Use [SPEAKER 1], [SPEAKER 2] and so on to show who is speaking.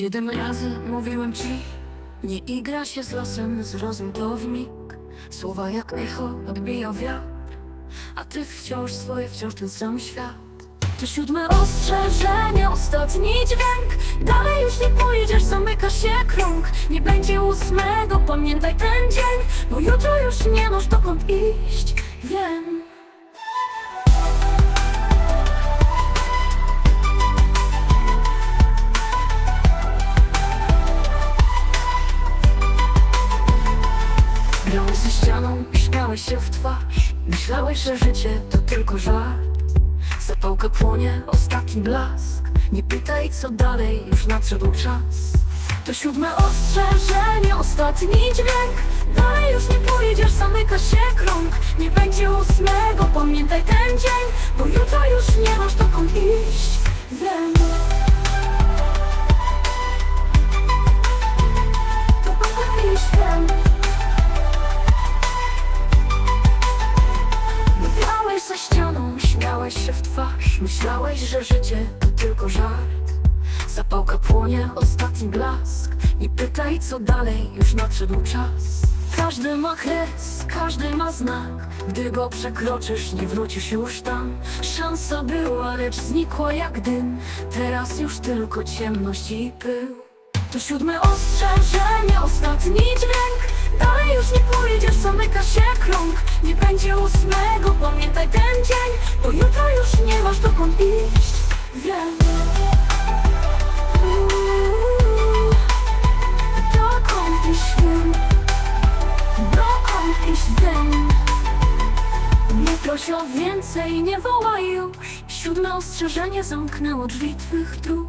[SPEAKER 1] Siedem razy mówiłem ci Nie igra się z losem, zrozum to w mig. Słowa jak echo odbija wiatr A ty wciąż swoje, wciąż ten sam świat. To siódme ostrzeżenie, ostatni dźwięk. Dalej już nie pójdziesz, zamyka się krąg. Nie będzie ósmego, pamiętaj ten dzień Bo jutro już nie masz dokąd iść Grałeś ze ścianą śmiałeś się w twarz. Myślałeś, że życie to tylko żart. Zapałka płonie, ostatni blask. Nie pytaj co dalej, już nadszedł czas. To siódme ostrzeżenie, ostatni dźwięk. Dalej już nie pójdziesz, zamyka się krąg. Nie będzie ósmego, pamiętaj ten dzień Bo jutro już nie masz twarz. Myślałeś, że życie to tylko żart. Zapałka płonie, ostatni blask. Nie pytaj co dalej, już nadszedł czas. Każdy ma kres, każdy ma znak. Gdy go przekroczysz, nie wrócisz już tam. Szansa była, lecz znikła jak dym. Teraz już tylko ciemność i pył. To siódme ostrzeżenie, ostatni dźwięk. Dalej już nie pójdziesz, zamyka się będzie ósmego, pamiętaj ten dzień Bo jutro już nie masz dokąd iść. Wiem. Uuu, Dokąd iść wiem. Dokąd iść wiem. Nie prosi o więcej, nie wołaj już. Siódme ostrzeżenie zamknęło drzwi twych dróg